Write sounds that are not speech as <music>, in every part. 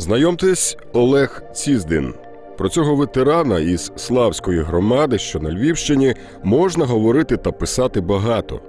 Знайомтесь, Олег Ціздин. Про цього ветерана із Славської громади, що на Львівщині, можна говорити та писати багато.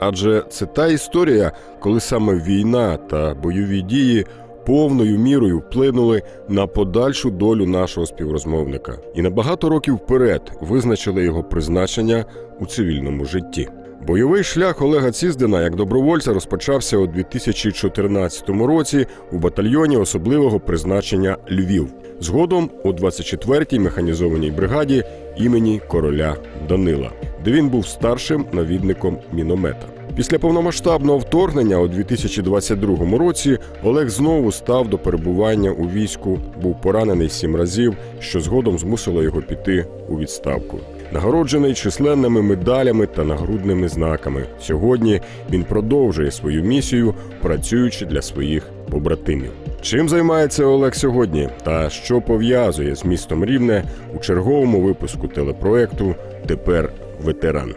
Адже це та історія, коли саме війна та бойові дії повною мірою вплинули на подальшу долю нашого співрозмовника і на багато років вперед визначили його призначення у цивільному житті. Бойовий шлях Олега Ціздина як добровольця розпочався у 2014 році у батальйоні особливого призначення Львів. Згодом у 24-й механізованій бригаді імені короля Данила, де він був старшим навідником міномета. Після повномасштабного вторгнення у 2022 році Олег знову став до перебування у війську, був поранений сім разів, що згодом змусило його піти у відставку. Нагороджений численними медалями та нагрудними знаками. Сьогодні він продовжує свою місію, працюючи для своїх побратимів. Чим займається Олег сьогодні та що пов'язує з містом Рівне у черговому випуску телепроекту Тепер ветеран.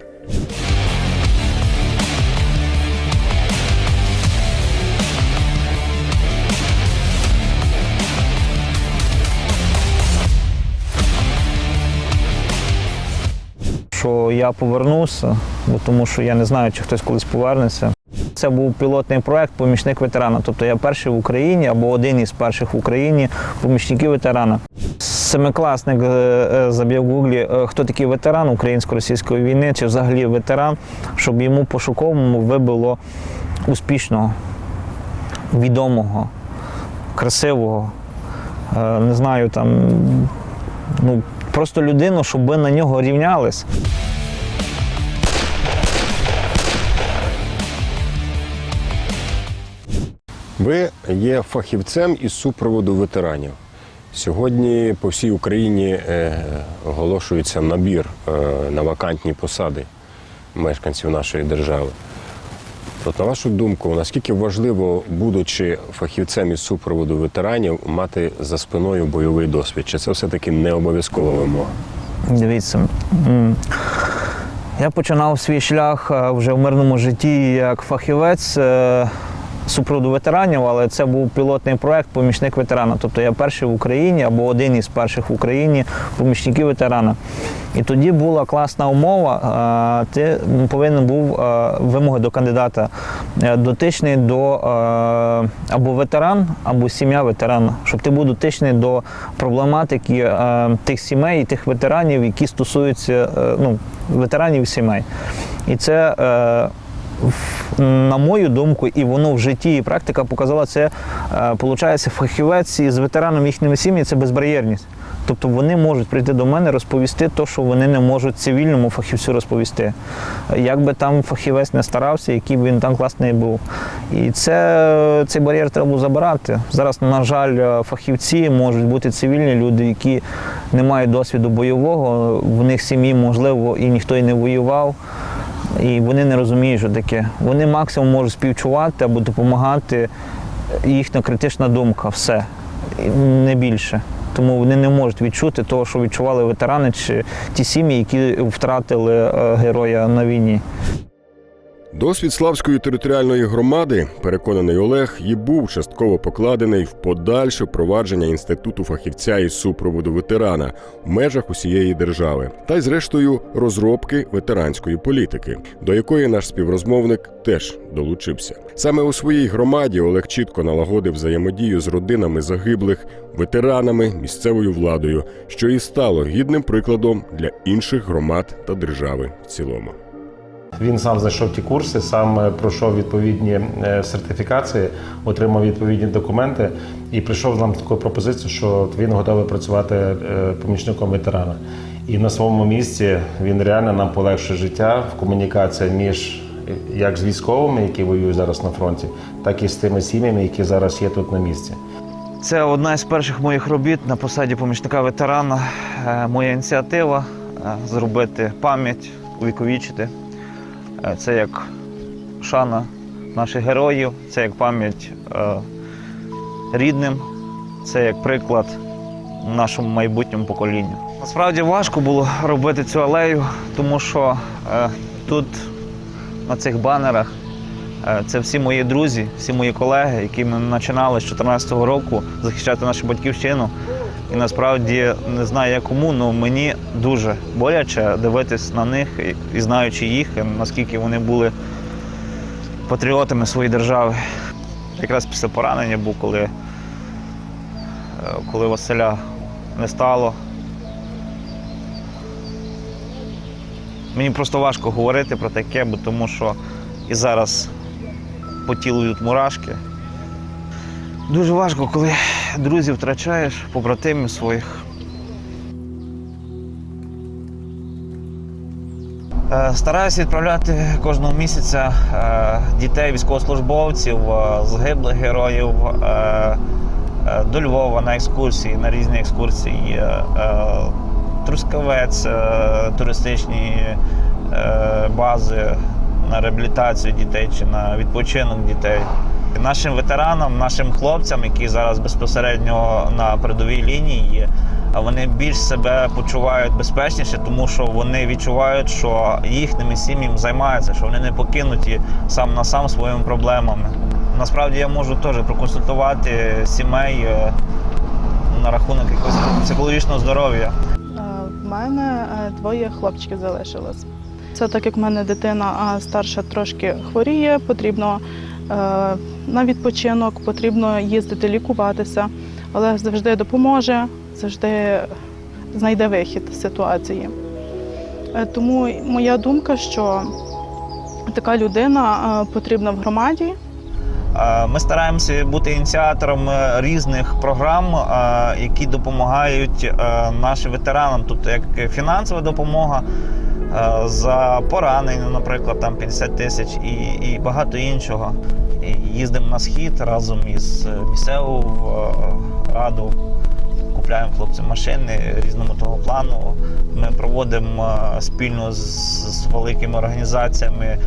Що я повернуся, бо тому що я не знаю, чи хтось колись повернеться. Це був пілотний проект помічник ветерана. Тобто я перший в Україні або один із перших в Україні помічників ветерана. Семикласник е, е, в гуглі, е, хто такий ветеран українсько-російської війни, чи взагалі ветеран, щоб йому пошуковому вибило успішного, відомого, красивого, не знаю, там, ну, просто людину, щоб ви на нього рівнялись. Ви є фахівцем із супроводу ветеранів. Сьогодні по всій Україні е, оголошується набір е, на вакантні посади мешканців нашої держави. От на вашу думку, наскільки важливо, будучи фахівцем із супроводу ветеранів, мати за спиною бойовий досвід? Чи це все-таки не обов'язкова вимога? Дивіться. Я починав свій шлях е, вже в мирному житті як фахівець е, супроводу ветеранів, але це був пілотний проект помічник ветерана. Тобто я перший в Україні або один із перших в Україні помічників ветерана. І тоді була класна умова. Ти повинен був вимоги до кандидата е, дотичний до е, або ветеран, або сім'я ветерана, щоб ти був дотичний до проблематики е, тих сімей і тих ветеранів, які стосуються ну, ветеранів сімей. І це. Е, на мою думку, і воно в житті, і практика показала це, виходить, фахівець із ветераном їхніми сім'ї це безбар'єрність. Тобто вони можуть прийти до мене розповісти те, що вони не можуть цивільному фахівцю розповісти. Як би там фахівець не старався, який б він там класний був. І це, цей бар'єр треба забирати. Зараз, на жаль, фахівці можуть бути цивільні люди, які не мають досвіду бойового, в них сім'ї, можливо, і ніхто і не воював. І вони не розуміють, що таке. Вони максимум можуть співчувати або допомагати. Їхня критична думка, все, не більше. Тому вони не можуть відчути того, що відчували ветерани чи ті сім'ї, які втратили е, героя на війні. Досвід Славської територіальної громади, переконаний Олег, і був частково покладений в подальше впровадження інституту фахівця із супроводу ветерана в межах усієї держави, та й зрештою розробки ветеранської політики, до якої наш співрозмовник теж долучився. Саме у своїй громаді Олег чітко налагодив взаємодію з родинами загиблих, ветеранами, місцевою владою, що і стало гідним прикладом для інших громад та держави в цілому. Він сам знайшов ті курси, сам е, пройшов відповідні е, сертифікації, отримав відповідні документи і прийшов нам з такою пропозицією, що він готовий працювати е, помічником ветерана. І на своєму місці він реально нам полегшує життя в комунікації між як з військовими, які воюють зараз на фронті, так і з тими сім'ями, які зараз є тут на місці. Це одна із перших моїх робіт на посаді помічника ветерана. Моя ініціатива зробити пам'ять, увіковічити. Е, Це як шана наших героїв, це як пам'ять е, рідним, це як приклад нашому майбутньому поколінню. Насправді важко було робити цю алею, тому що е, тут на цих банерах Це всі мої друзі, всі мої колеги, які ми починали з 2014 року захищати нашу батьківщину. І насправді не знаю як кому, але мені дуже боляче дивитись на них і- і знаючи їх, і наскільки вони були патріотами своєї держави. Якраз після поранення був, коли, е, коли Василя не стало. Мені просто важко говорити про таке, бо тому що і зараз по тілу йдуть мурашки. Дуже важко, коли друзів втрачаєш, побратимів своїх. Е, Стараюся відправляти кожного місяця е, дітей військовослужбовців, е, загиблих героїв до Львова на екскурсії, на різні екскурсії. Трускавець, туристичні бази на реабілітацію дітей чи на відпочинок дітей. Нашим ветеранам, нашим хлопцям, які зараз безпосередньо на передовій лінії є, вони більш себе почувають безпечніше, тому що вони відчувають, що їхніми сім'ями займаються, що вони не покинуті сам на сам своїми проблемами. Насправді я можу теж проконсультувати сімей е, на рахунок якогось психологічного здоров'я. Е, В мене е, двоє хлопчиків залишилось. Це так як в мене дитина старша трошки хворіє, потрібно е, на відпочинок, потрібно їздити лікуватися. Олег завжди допоможе, завжди знайде вихід з ситуації. Е, Тому моя думка, що така людина е, потрібна в громаді. Е, Ми стараємося бути ініціатором е, різних програм, е, які допомагають е, нашим ветеранам. Тут як фінансова допомога е, за поранення, наприклад, там 50 тисяч і, і багато іншого. Їздимо на схід разом із е, місцевою е, радою. Купляємо хлопцям машини різного того плану. Ми проводимо е, спільно з, з великими організаціями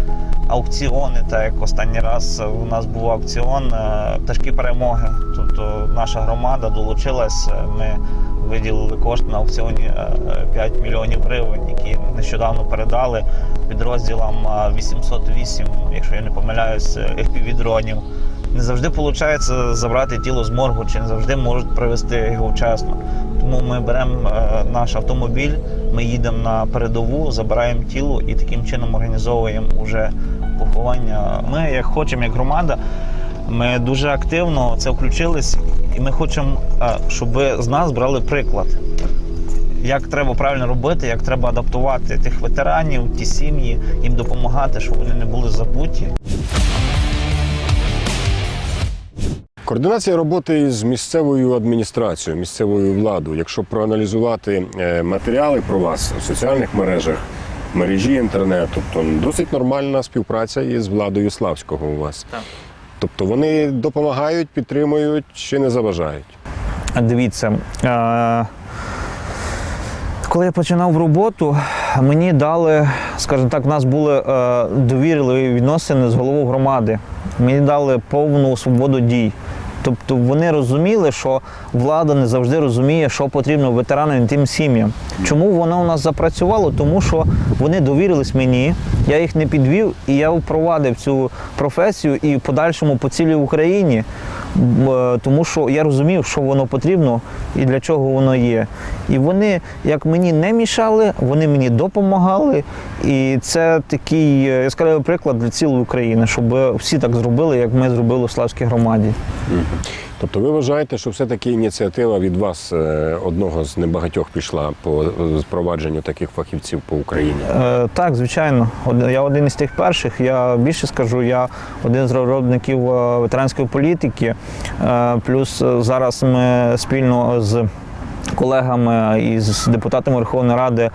аукціони. Так як останній раз у нас був аукціон е, пташки перемоги. Тобто наша громада долучилась. Ми виділили кошти на аукціоні е, 5 мільйонів гривень, які нещодавно передали підрозділам е, 808, якщо я не помиляюсь, FPV-дронів. Не завжди виходить забрати тіло з моргу, чи не завжди можуть привезти його вчасно. Тому ми беремо е, наш автомобіль, ми їдемо на передову, забираємо тіло і таким чином організовуємо вже поховання. Ми, як хочемо, як громада, ми дуже активно це включились, і ми хочемо, е, щоб з нас брали приклад. Як треба правильно робити, як треба адаптувати тих ветеранів, ті сім'ї, їм допомагати, щоб вони не були забуті. Координація роботи із місцевою адміністрацією, місцевою владою. Якщо проаналізувати е, матеріали про вас в соціальних мережах, мережі інтернету, то досить нормальна співпраця із владою Славського у вас. Так. Тобто вони допомагають, підтримують чи не заважають. Дивіться, е, коли я починав роботу, мені дали, скажімо так, в нас були е, довірливі відносини з головою громади. Мені дали повну свободу дій. Тобто вони розуміли, що влада не завжди розуміє, що потрібно ветеранам і тим сім'ям. Чому воно у нас запрацювало? Тому що вони довірились мені, я їх не підвів, і я впровадив цю професію і в подальшому по цілій Україні, е, тому що я розумів, що воно потрібно і для чого воно є. І вони, як мені не мішали, вони мені допомагали. І це такий е, яскравий приклад для цілої України, щоб всі так зробили, як ми зробили в Славській громаді. Тобто ви вважаєте, що все-таки ініціатива від вас, е, одного з небагатьох, пішла по е, впровадженню таких фахівців по Україні? Е, так, звичайно. Я один із тих перших. Я більше скажу, я один з розробників ветеранської політики. Е, Плюс зараз ми спільно з колегами і з депутатами Верховної Ради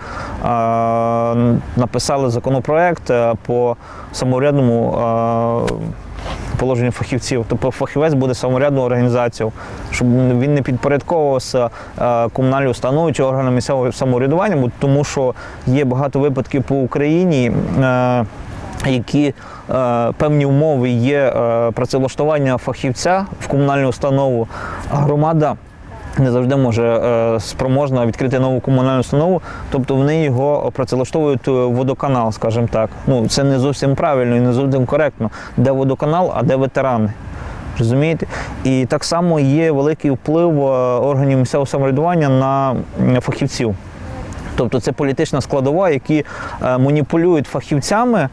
написали законопроект е, по самоврядному. Положенню фахівців, тобто фахівець буде самоврядною організацією, щоб він не підпорядковувався е, комунальній установі чи органам місцевого самоврядування, тому що є багато випадків по Україні. е, які е, певні умови є е, працевлаштування фахівця в комунальну установу, а громада не завжди може е, спроможна відкрити нову комунальну установу, тобто вони його працевлаштовують у водоканал, скажімо так. Ну це не зовсім правильно і не зовсім коректно. Де водоканал, а де ветерани. Розумієте? І так само є великий вплив е, органів місцевого самоврядування на фахівців. Тобто це політична складова, які е, маніпулюють фахівцями, е,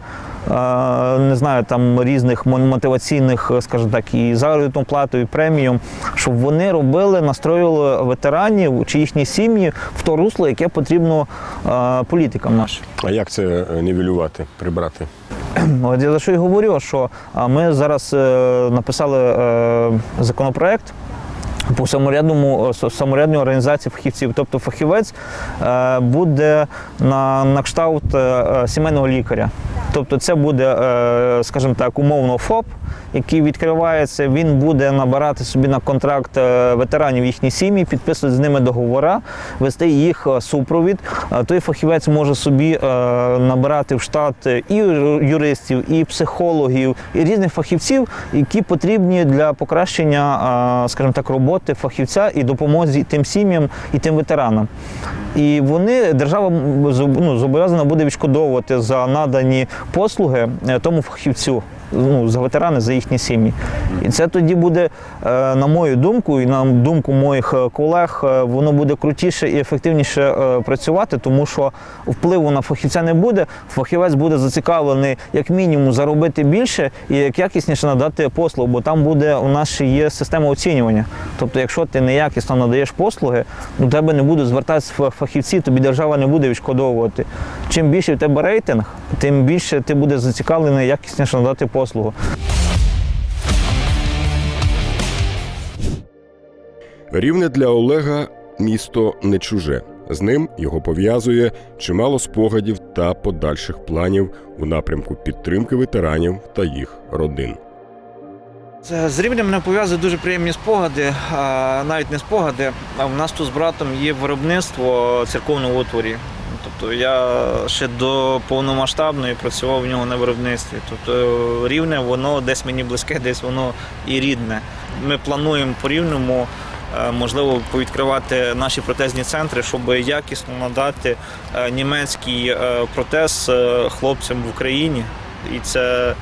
не знаю, там різних мотиваційних, е, скажімо так, і заробітну плату, і премію, щоб вони робили, настроювали ветеранів чи їхні сім'ї в то русло, яке потрібно політикам нашим. А як це е, нівелювати, прибрати? <clears throat> От я за що і говорю, що ми зараз е, написали законопроект. По саморядному саморядній організації фахівців, тобто фахівець буде на, на кшталт сімейного лікаря. Тобто це буде, е, скажімо так, умовно ФОП, який відкривається. Він буде набирати собі на контракт е, ветеранів їхні сім'ї, підписувати з ними договори, вести їх е, супровід. Е, Той фахівець може собі набирати в штат і юристів, і психологів, і різних фахівців, які потрібні для покращення, скажімо так, роботи фахівця і допомозі тим сім'ям і тим ветеранам. І вони держава ну, зобов'язана буде відшкодовувати за надані послуги тому фахівцю. Ну, за ветерани, за їхні сім'ї. І це тоді буде, е, на мою думку, і на думку моїх е, колег, е, воно буде крутіше і ефективніше працювати, тому що впливу на фахівця не буде. Фахівець буде зацікавлений як мінімум заробити більше і як якісніше надати послугу, бо там буде у нас ще є система оцінювання. Тобто, якщо ти неякісно надаєш послуги, до тебе не будуть звертатися фа- фахівці, тобі держава не буде відшкодовувати. Чим більше в тебе рейтинг, тим більше ти будеш зацікавлений якісніше надати послугу. Рівне для Олега місто не чуже. З ним його пов'язує чимало спогадів та подальших планів у напрямку підтримки ветеранів та їх родин. З з рівнем мене пов'язують дуже приємні спогади, а, навіть не спогади. А в нас тут з братом є виробництво церковного утворі. Тобто я ще до повномасштабної працював в нього на виробництві. Тобто рівне воно десь мені близьке, десь воно і рідне. Ми плануємо по рівному, е, можливо, повідкривати наші протезні центри, щоб якісно надати е, німецький е, протез хлопцям в Україні. І це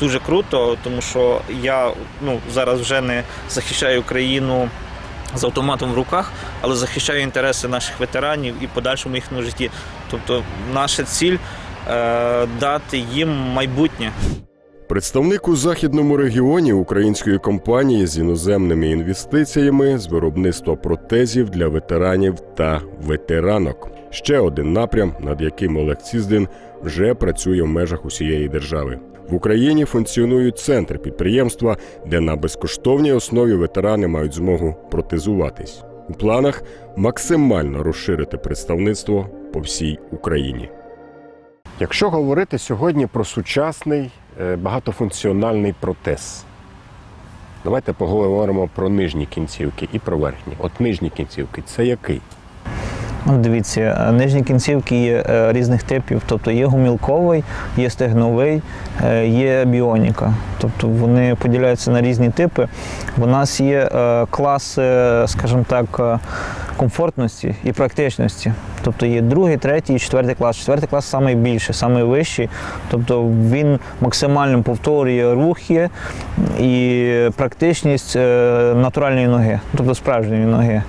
дуже круто, тому що я ну, зараз вже не захищаю країну з автоматом в руках, але захищаю інтереси наших ветеранів і подальшому їхньому житті. Тобто, наша ціль е, дати їм майбутнє. Представник у західному регіоні української компанії з іноземними інвестиціями з виробництва протезів для ветеранів та ветеранок. Ще один напрям, над яким Олег Ціздин вже працює в межах усієї держави. В Україні функціонують центри підприємства, де на безкоштовній основі ветерани мають змогу протезуватись. У планах максимально розширити представництво по всій Україні. Якщо говорити сьогодні про сучасний е, багатофункціональний протез, давайте поговоримо про нижні кінцівки і про верхні. От нижні кінцівки це який? Ну, Дивіться, е, нижні кінцівки є е, різних типів, тобто є гумілковий, є стегновий, е, є біоніка. Тобто вони поділяються на різні типи. У нас є класи, скажімо так, комфортності і практичності. Тобто є другий, третій і четвертий клас. Четвертий клас найбільший, найвищий. Тобто він максимально повторює рухи і практичність натуральної ноги, тобто справжньої ноги.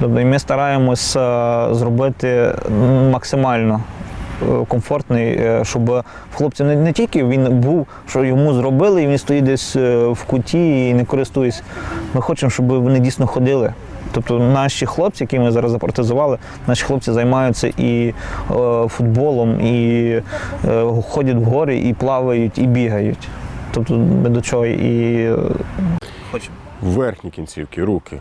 Тобто ми стараємось е, зробити максимально е, комфортний, е, щоб в хлопця не, не тільки він був, що йому зробили, і він стоїть десь в куті і не користується. Ми хочемо, щоб вони дійсно ходили. Тобто наші хлопці, які ми зараз запротезували, наші хлопці займаються і е, футболом, і е, ходять в гори, і плавають, і бігають. Тобто ми до чого і хочемо. Верхні кінцівки, руки.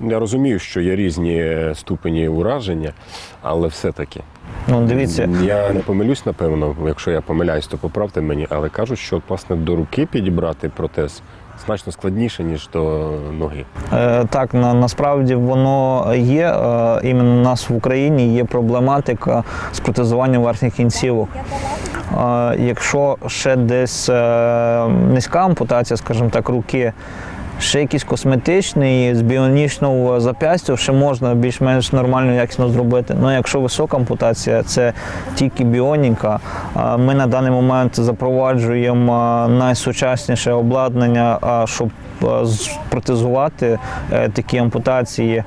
Я розумію, що є різні е, ступені ураження, але все-таки. Ну, дивіться, Я не помилюсь, напевно, якщо я помиляюсь, то поправте мені, але кажуть, що власне до руки підібрати протез значно складніше, ніж до ноги. Е, Так, на, насправді воно є. Е, Іменно у нас в Україні є проблематика з протезуванням верхніх кінцівок. Е, Якщо ще десь е, низька ампутація, скажімо так, руки, Ще якийсь косметичний з біонічного зап'ястя ще можна більш-менш нормально якісно зробити. Ну якщо висока ампутація, це тільки біоніка. Ми на даний момент запроваджуємо найсучасніше обладнання, щоб протезувати е, такі ампутації.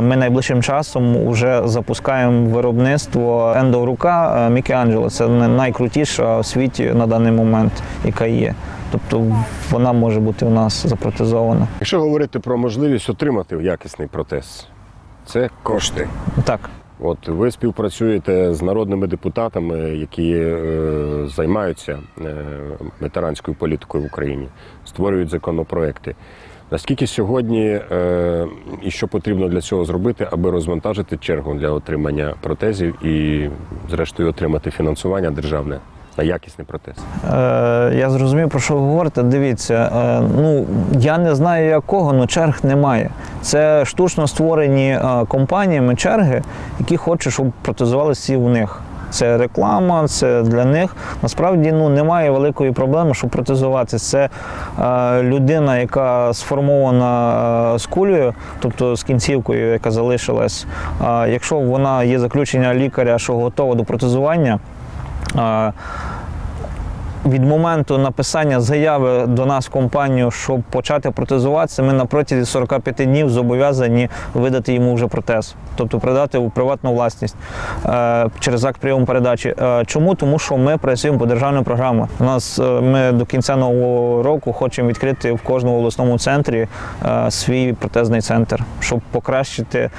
Ми найближчим часом вже запускаємо виробництво ендорука Мікі Анджело. Це най- найкрутіша в світі на даний момент, яка є. Тобто вона може бути у нас запротезована. Якщо говорити про можливість отримати якісний протез, це кошти. Так. От ви співпрацюєте з народними депутатами, які е, займаються е, ветеранською політикою в Україні, створюють законопроекти. Наскільки сьогодні е, і що потрібно для цього зробити, аби розвантажити чергу для отримання протезів і, зрештою, отримати фінансування державне на якісний протез? Е, я зрозумів, про що ви говорите. Дивіться, е, ну я не знаю якого, але черг немає. Це штучно створені е, компаніями черги, які хочуть, щоб протезували всі в них. Це реклама, це для них. Насправді ну, немає великої проблеми, щоб протезувати. Це е, людина, яка сформована е, з кулею, тобто з кінцівкою, яка залишилась. Е, якщо вона є заключення лікаря, що готова до протезування. Е, від моменту написання заяви до нас в компанію, щоб почати протезуватися, ми на протязі 45 днів зобов'язані видати йому вже протез, тобто передати у приватну власність е, через акт прийому передачі. Е, чому? Тому що ми працюємо по державній програмі. У нас е, ми до кінця нового року хочемо відкрити в кожному обласному центрі свій протезний центр, щоб покращити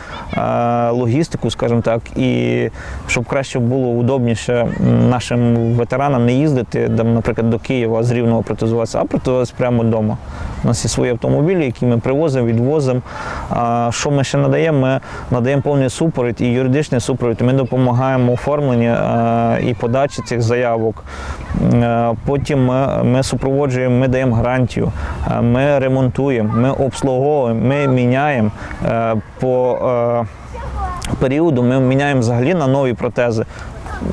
логістику, скажімо так, і щоб краще було удобніше нашим ветеранам не їздити, наприклад, до Києва з Рівного протезуватися, а протезуватися прямо вдома. У нас є свої автомобілі, які ми привозимо, відвозимо. А що ми ще надаємо? Ми надаємо повний супровід і юридичний супровід. Ми допомагаємо оформленні е, і подачі цих заявок. Е, Потім ми, ми супроводжуємо, ми даємо гарантію, е, ми ремонтуємо, ми обслуговуємо, ми міняємо по. періоду ми міняємо взагалі на нові протези.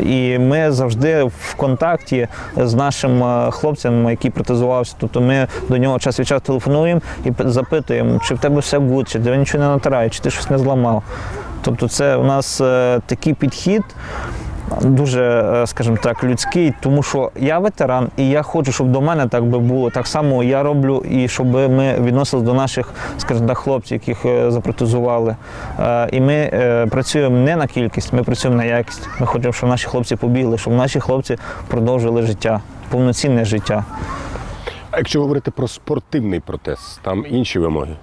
І ми завжди в контакті з нашим е, хлопцем, який протезувався. Тобто ми до нього час від часу телефонуємо і запитуємо, чи в тебе все буде, чи тебе нічого не натирає, чи ти щось не зламав. Тобто, це у нас е, такий підхід. Дуже, е, скажімо так, людський, тому що я ветеран, і я хочу, щоб до мене так би було. Так само я роблю, і щоб ми відносились до наших, скажімо так, хлопців, яких е, запротезували. Е, І ми працюємо не на кількість, ми працюємо на якість. Ми хочемо, щоб наші хлопці побігли, щоб наші хлопці продовжили життя, повноцінне життя. А якщо говорити про спортивний протез, там інші вимоги.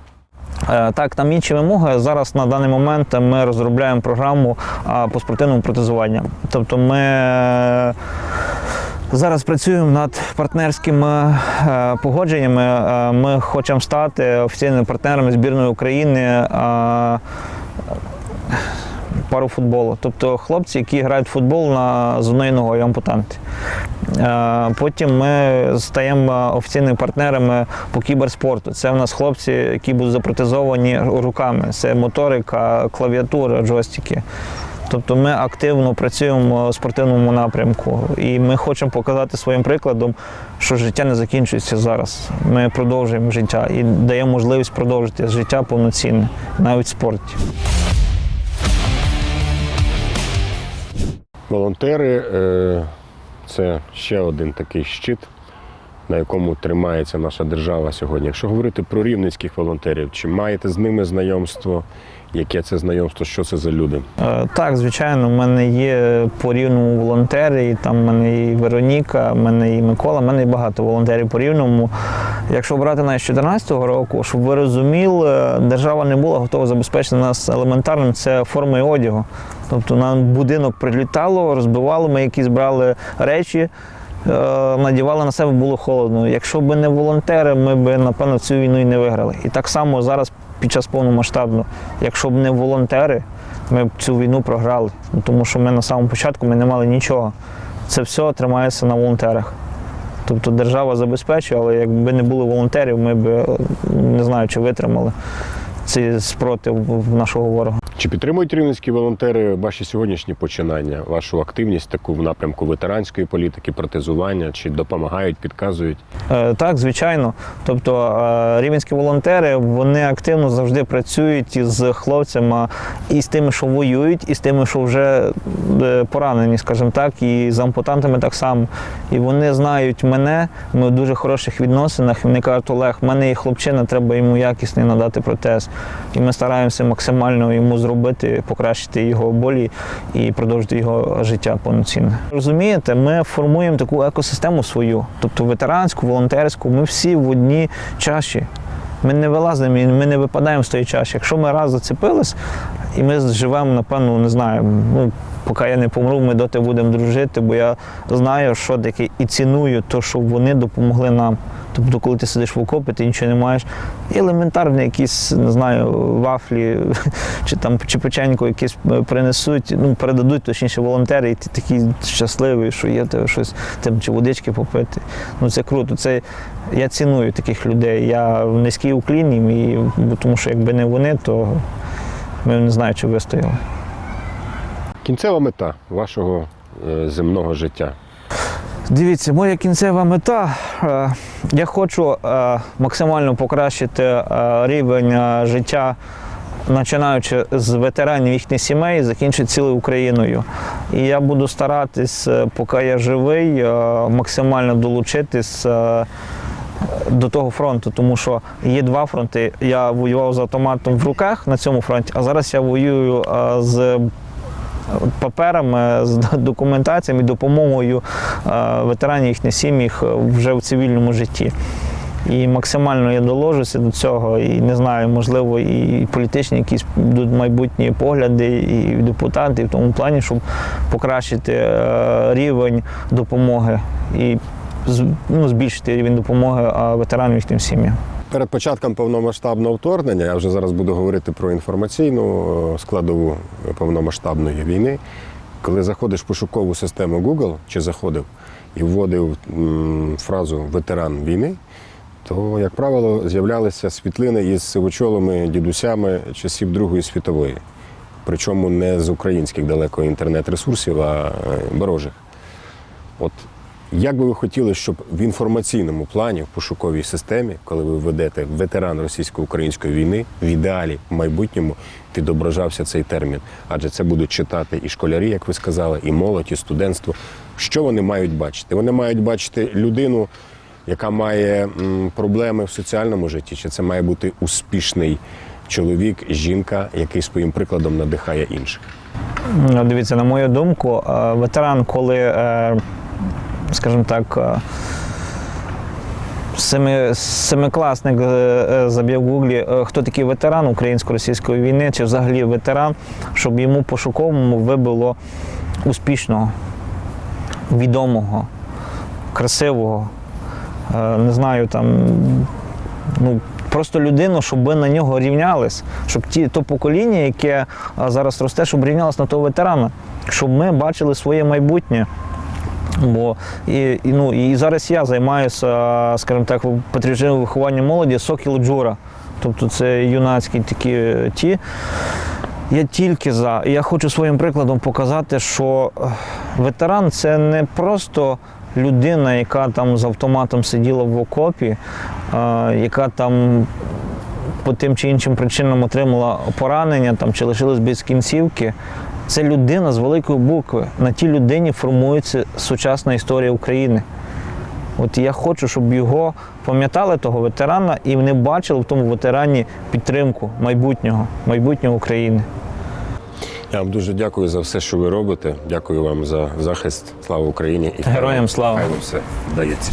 Е, Так, там інші вимоги. Зараз на даний момент ми розробляємо програму по спортивному протезуванню. Тобто ми е, зараз працюємо над партнерськими е, погодженнями. Ми хочемо стати офіційними партнерами збірної України. Пару футболу, тобто хлопці, які грають в футбол на з одною ногою ампутанти. Е, Потім ми стаємо офіційними партнерами по кіберспорту. Це в нас хлопці, які будуть запротезовані руками. Це моторика, клавіатура, джойстики. Тобто ми активно працюємо в спортивному напрямку, і ми хочемо показати своїм прикладом, що життя не закінчується зараз. Ми продовжуємо життя і даємо можливість продовжити життя повноцінне, навіть в спорті. Волонтери е, це ще один такий щит, на якому тримається наша держава сьогодні. Якщо говорити про рівненських волонтерів, чи маєте з ними знайомство? Яке це знайомство? Що це за люди? Е, Так, звичайно, в мене є по рівному волонтери, і там в мене і Вероніка, в мене і Микола, в мене і багато волонтерів по рівному. Якщо брати навіть з 2014 року, щоб ви розуміли, держава не була готова забезпечити нас елементарним це формою одягу. Тобто на будинок прилітало, розбивало, ми якісь брали речі. е, Надівали на себе було холодно. Якщо б не волонтери, ми б напевно цю війну і не виграли. І так само зараз під час повномасштабного. Якщо б не волонтери, ми б цю війну програли. Тому що ми на самому початку ми не мали нічого. Це все тримається на волонтерах. Тобто держава забезпечує, але якби не було волонтерів, ми б е, не знаю, чи витримали цей спротив нашого ворога. Чи підтримують рівненські волонтери ваші сьогоднішні починання, вашу активність таку в напрямку ветеранської політики, протезування, чи допомагають, підказують? Е, Так, звичайно. Тобто е, рівенські волонтери вони активно завжди працюють із хлопцями і з тими, що воюють, і з тими, що вже е, поранені, скажімо так, і з ампутантами так само. І вони знають мене, ми в дуже хороших відносинах. І вони кажуть, Олег, в мене є хлопчина, треба йому якісний надати протез. І ми стараємося максимально йому зробити, покращити його болі і продовжити його життя повноцінне. Розумієте, ми формуємо таку екосистему свою, тобто ветеранську, волонтерську, ми всі в одній чаші. Ми не вилазимо, і ми не випадаємо з тої чаші. Якщо ми раз зацепились, і ми живемо, напевно, не знаю, ну, поки я не помру, ми доти будемо дружити, бо я знаю, що таке, і ціную те, що вони допомогли нам. Тобто, коли ти сидиш в окопі, ти нічого не маєш. Елементарні якісь, не знаю, вафлі <laughs> чи там чи печенько якісь е, принесуть, ну, передадуть, точніше, волонтери, і ти такий щасливий, що є тебе щось, там, чи водички попити. Ну це круто. Це, я ціную таких людей. Я в низькій уклін їм, і, тому що якби не вони, то ми не знаю, чи вистояли. Кінцева мета вашого е, земного життя. Дивіться, моя кінцева мета. е, Я хочу е, максимально покращити рівень життя, починаючи з ветеранів їхніх сімей, закінчити цілою Україною. І я буду старатись, поки я живий, максимально долучитись. Е, До того фронту, тому що є два фронти. Я воював з автоматом в руках на цьому фронті, а зараз я воюю е, з паперами, з <laughs> документаціями, допомогою е, ветеранів їхніх сім'ї вже в цивільному житті. І максимально я доложуся до цього, і не знаю, можливо, і політичні якісь будуть майбутні погляди, і депутати, і в тому плані, щоб покращити е, рівень допомоги і ну, збільшити рівень допомоги ветеранам їхнім сім'ям. Перед початком повномасштабного вторгнення, я вже зараз буду говорити про інформаційну е, складову повномасштабної війни. Коли заходиш в пошукову систему Google чи заходив і вводив фразу ветеран війни, то, як правило, з'являлися світлини із сивочолими дідусями часів Другої світової. Причому не з українських далеко інтернет-ресурсів, а е, ворожих. От як би ви хотіли, щоб в інформаційному плані, в пошуковій системі, коли ви введете ветеран російсько-української війни, в ідеалі в майбутньому відображався цей термін? Адже це будуть читати і школярі, як ви сказали, і молодь, і студентство. Що вони мають бачити? Вони мають бачити людину, яка має проблеми в соціальному житті, чи це має бути успішний чоловік, жінка, який своїм прикладом надихає інших? Дивіться, на мою думку, е, ветеран, коли, е, скажімо так, е, семи, семикласник е, е, в гуглі, хто такий ветеран українсько-російської війни, чи взагалі ветеран, щоб йому пошуковому вибило успішного, відомого, красивого, не знаю, там, ну, просто людину, щоб на нього рівнялись, щоб ті, то покоління, яке зараз росте, щоб рівнялось на того ветерана, щоб ми бачили своє майбутнє. Бо і, ну, і зараз я займаюся, скажімо так, патріотичним вихованням молоді Сокіл Джура. Тобто це юнацькі такі е, ті. Я тільки за. Я хочу своїм прикладом показати, що е, ветеран це не просто людина, яка там з автоматом сиділа в окопі, е, яка там по тим чи іншим причинам отримала поранення там, чи лишилась без кінцівки. Це людина з великої букви. На тій людині формується сучасна історія України. От я хочу, щоб його пам'ятали того ветерана і вони бачили в тому ветерані підтримку майбутнього, майбутнього України. Я вам дуже дякую за все, що ви робите. Дякую вам за захист. Слава Україні і Героям слава! Хай вам все вдається.